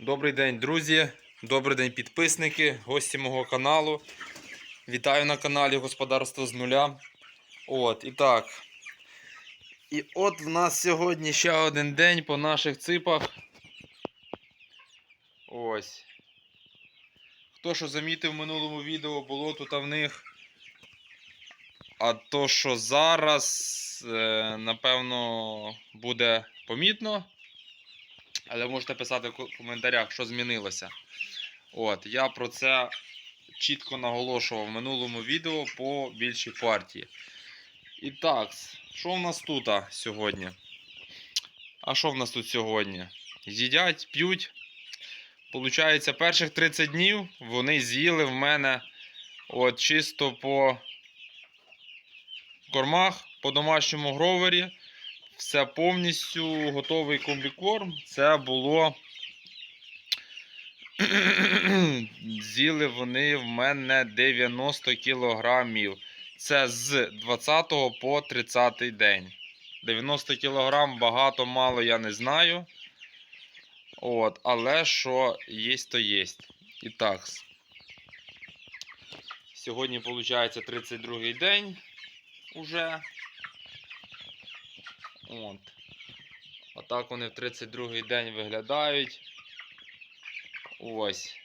Добрий день, друзі, добрий день, підписники, гості мого каналу. Вітаю на каналі Господарство з нуля. От, і так. І от в нас сьогодні ще один день по наших ципах. Ось. Хто що замітив в минулому відео, було тут в них. А то, що зараз, е, напевно, буде помітно. Але можете писати в коментарях, що змінилося. От, я про це чітко наголошував в минулому відео по більшій партії. І так, що в нас тут сьогодні? А що в нас тут сьогодні? Їдять, п'ють. Получається, перших 30 днів вони з'їли в мене от чисто по кормах, по домашньому гровері все повністю готовий комбікорм. Це було. З'їли вони в мене 90 кілограмів. Це з 20 по 30 день. 90 кілограм багато, мало я не знаю. От, але що є, то є. І так. Сьогодні, виходить, 32 день уже. От. Отак вони в 32-й день виглядають. Ось.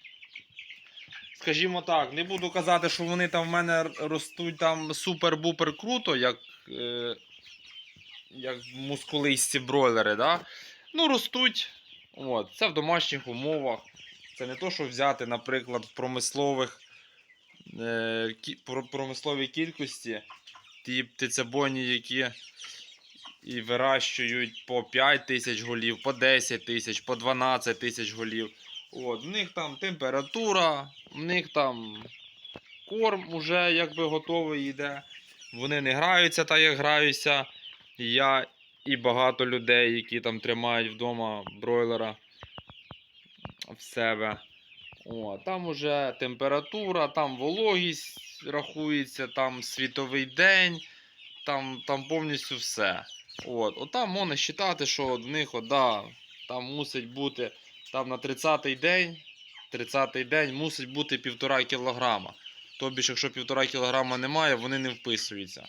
Скажімо так, не буду казати, що вони там в мене ростуть там супер-бупер круто, як, е, як мускулисті бройлери, да? Ну, ростуть. От. Це в домашніх умовах. Це не то, що взяти, наприклад, в промислових е, промисловій кількості ті птицебойні, які і вирощують по 5 тисяч голів, по 10 тисяч, по 12 тисяч голів. От, в них там температура, в них там корм уже якби готовий йде. Вони не граються так, як граюся. Я і багато людей, які там тримають вдома бройлера в себе. О, там уже температура, там вологість рахується, там світовий день, там, там повністю все. От, от там можна вважати, що в них от, да, там мусить бути там на 30-й день, 30-й день мусить бути півтора кілограма. Тобі якщо півтора кілограма немає, вони не вписуються.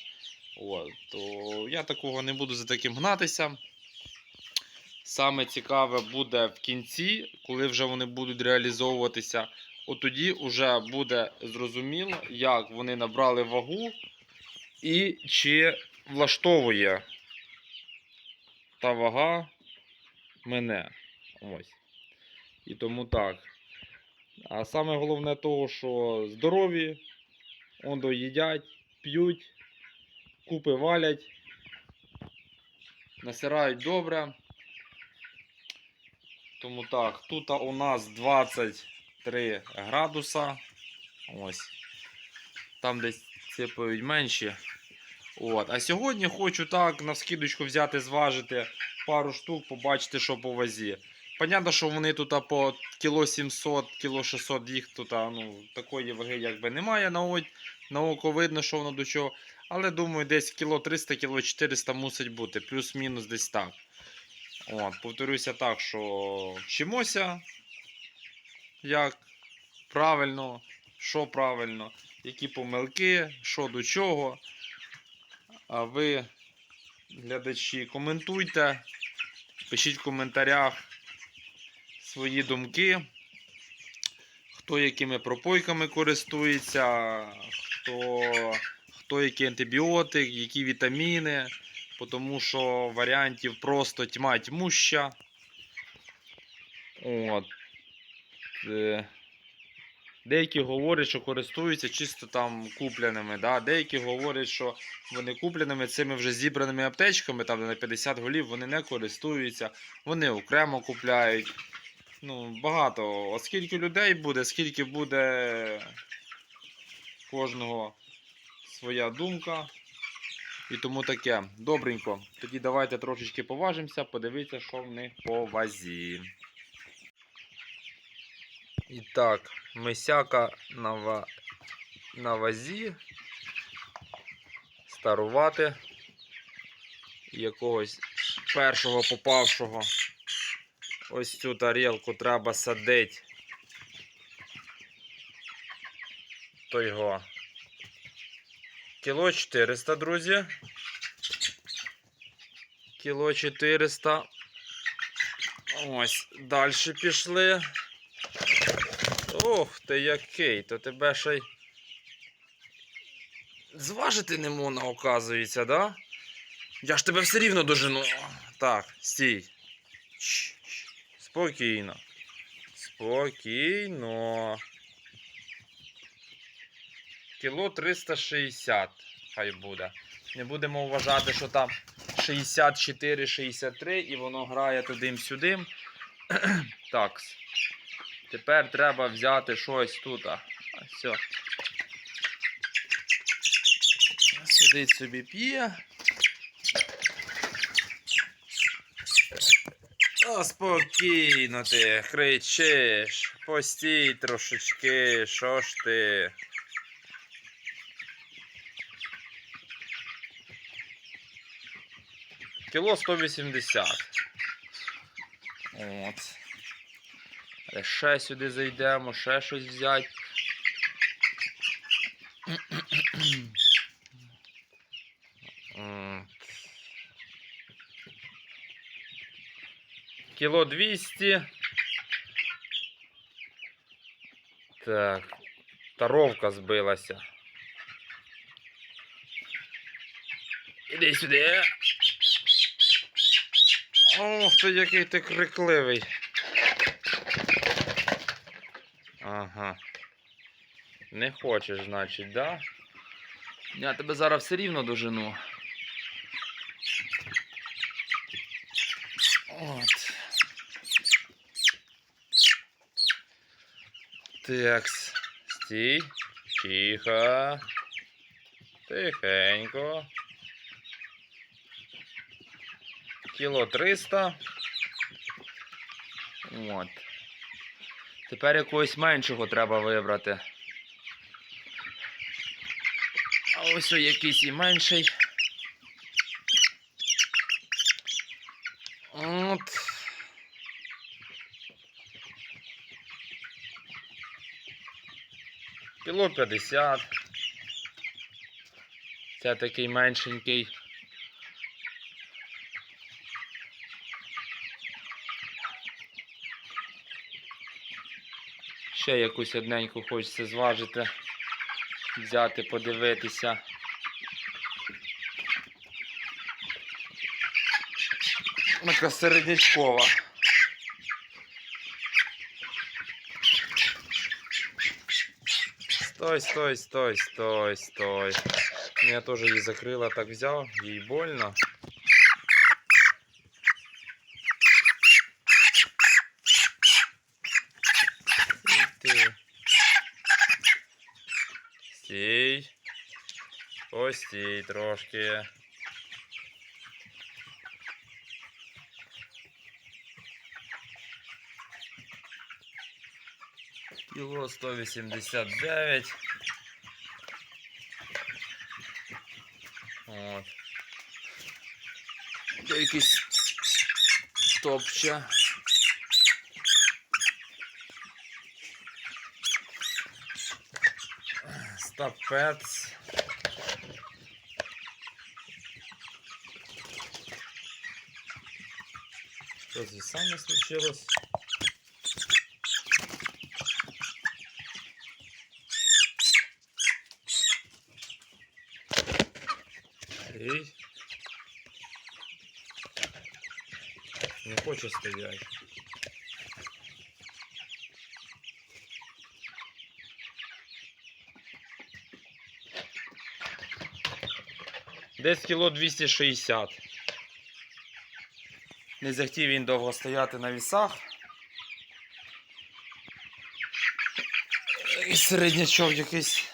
От, то я такого не буду за таким гнатися. Саме цікаве буде в кінці, коли вже вони будуть реалізовуватися. От тоді вже буде зрозуміло, як вони набрали вагу і чи влаштовує та вага мене. Ось. І тому так. А саме головне того, що здорові, ондо їдять, п'ють, купи валять, насирають добре. Тому так, тут у нас 23 градуса. Ось. Там десь ципають менші. От. А сьогодні хочу так на вскидочку взяти, зважити пару штук, побачити, що по вазі. Понятно, що вони тут по кіло 700, кіло 600 їх тут ну, такої ваги якби немає на, о- на око видно, що воно до чого. Але думаю, десь кіло 300, кіло 400 мусить бути, плюс-мінус десь так. От, повторюся так, що вчимося, як правильно, що правильно, які помилки, що до чого. А ви, глядачі, коментуйте, пишіть в коментарях свої думки, хто якими пропойками користується, хто, хто який антибіотик, які вітаміни, тому що варіантів просто тьма тьмуща. От. Деякі говорять, що користуються чисто там купленими. Да? Деякі говорять, що вони купленими цими вже зібраними аптечками, там на 50 голів вони не користуються, вони окремо купляють. Ну, багато. Оскільки людей буде, скільки буде кожного своя думка. І тому таке. Добренько. Тоді давайте трошечки поважимося, подивіться, що в них по вазі. І так, мисяка на, на вазі. Старувати. Якогось першого попавшого Ось цю тарілку треба садити. То його. Кіло 400, друзі. Кіло 400. Ось, далі пішли. Ох ти який, то тебе ще й зважити не можна, оказується, да? Я ж тебе все рівно дожену. Так, стій. Спокійно. Спокійно. Кіло 360 хай буде. Не будемо вважати, що там 64-63 і воно грає туди-сюди. так. Тепер треба взяти щось тут. А, все. Сидить собі п'є. О, спокійно ти, кричиш. Постій трошечки, що ж ти? Кіло 180. От. Але ще сюди зайдемо, ще щось взяти. Кіло 200. Так. Таровка збилася. Іди сюди. Ох ти який ти крикливий. Ага. Не хочеш, значить, да? Я тебе зараз все рівно дожену. От. Такс. Стій. Тихо. Тихенько. Кіло 300. От. Тепер якогось меншого треба вибрати. А ось якийсь і менший. От. Кіло 50. Це такий меншенький. Ще якусь одненьку хочеться зважити, взяти, подивитися. Така середнячкова. Стой, стой, стой, стой, стой. Я тоже її закрила, так взяв, їй больно. Постій трошки. Кіло 189. От. Якийсь топче. Стапець. Що здесь саме случилось? Ей. Не хоче стоять. Десь кіло 260. Не захотів він довго стояти на вісах. І середнячок якийсь.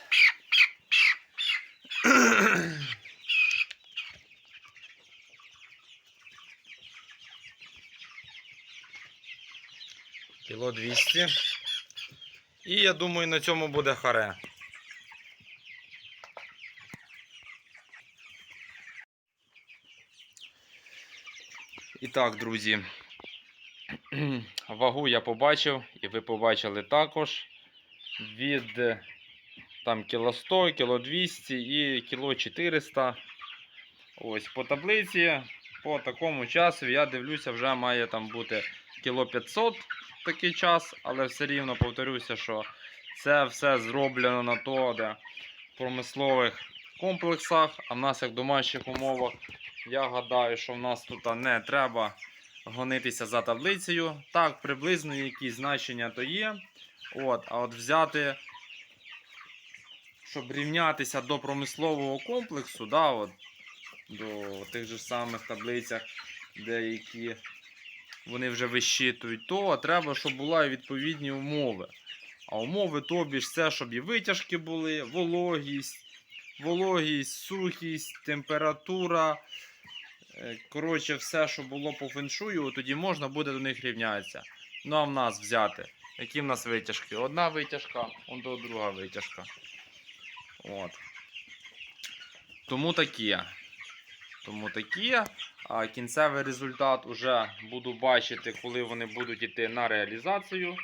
Кіло 200. І я думаю, на цьому буде харе. І так, друзі. вагу я побачив, і ви побачили також від е, там кіло 100, кіло 200 і кіло 400. Ось по таблиці, по такому часу я дивлюся, вже має там бути кіло 500 такий час, але все рівно повторюся, що це все зроблено на то, де промислових комплексах, а в нас як в домашніх умовах. Я гадаю, що в нас тут не треба гонитися за таблицею. Так, приблизно якісь значення то є. От, а от взяти, щоб рівнятися до промислового комплексу, да, от, до тих же самих таблицях, деякі вони вже вищитують, то треба, щоб були відповідні умови. А умови тобі ж це, щоб і витяжки були, вологість, вологість, сухість, температура. Е, Коротше, все, що було по феншую, тоді можна буде до них рівнятися. Ну а в нас взяти. Які в нас витяжки? Одна витяжка, он до друга витяжка. От. Тому такі. Тому такі. А кінцевий результат уже буду бачити, коли вони будуть йти на реалізацію.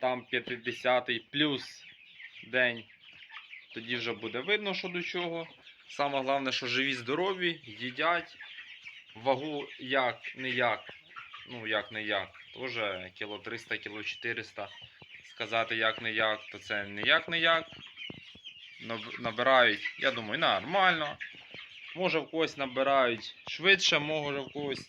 Там 50-й плюс день. Тоді вже буде видно, що до чого. Саме головне, що живі, здорові, їдять. Вагу як не як. Ну, як не як. Тоже кіло 300, кіло 400. Сказати як не як, то це не як не як. Набирають, я думаю, нормально. Може в когось набирають швидше, може в когось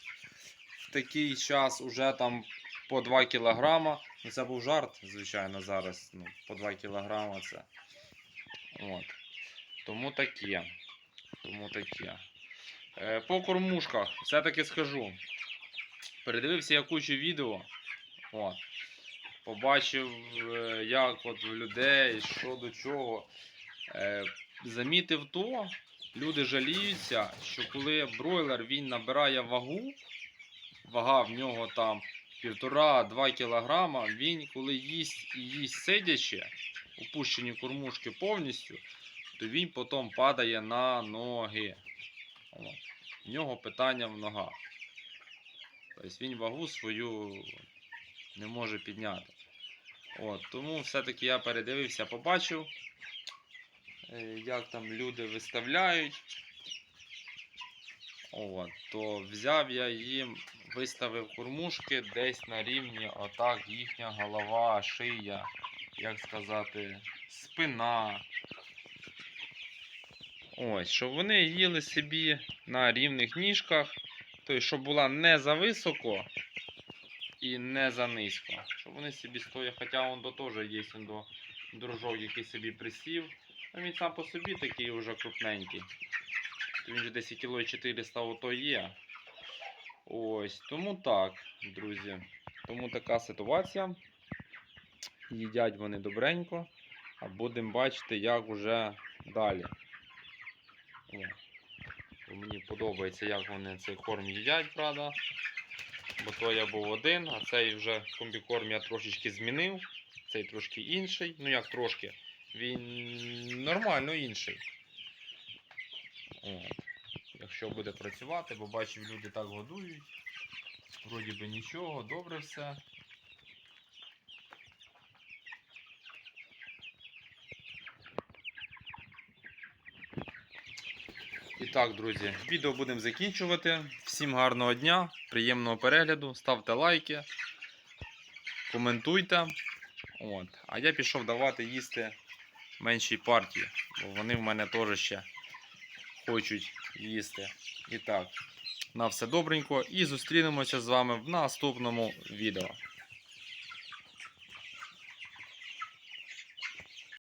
в такий час уже там по 2 кілограма. Ну, це був жарт, звичайно, зараз. Ну, по 2 кілограма це. От. Тому таке. Тому таке. Е, по кормушках, все-таки скажу. Передивився я кучу відео. От. Побачив, е, як от в людей, що до чого. Е, замітив то, люди жаліються, що коли бройлер він набирає вагу, вага в нього там 1,5-2 кілограма, він коли їсть і їсть сидячи, опущені кормушки повністю, то він потім падає на ноги. В нього питання в ногах. Тобто він вагу свою не може підняти. От, тому все-таки я передивився, побачив, е, як там люди виставляють. От, то взяв я їм, виставив кормушки десь на рівні, отак їхня голова, шия, як сказати, спина. Ось, щоб вони їли собі на рівних ніжках, тобто, щоб була не за високо і не за низько. Щоб вони собі стоять, хоча он до теж є он до дружок, який собі присів. А він сам по собі такий вже крупненький. Він же десь кіло 400 ото є. Ось, тому так, друзі. Тому така ситуація. Їдять вони добренько, а будемо бачити, як уже далі. О, мені подобається, як вони цей корм їдять, правда. Бо то я був один, а цей вже комбікорм я трошечки змінив. Цей трошки інший. Ну як трошки. Він нормально інший. От. Якщо буде працювати, бо бачив, люди так годують. Вроді би нічого, добре все. І так, друзі, відео будемо закінчувати. Всім гарного дня, приємного перегляду, ставте лайки, коментуйте. От. А я пішов давати їсти меншій партії, бо вони в мене теж ще хочуть їсти. І так, на все добренько і зустрінемося з вами в наступному відео.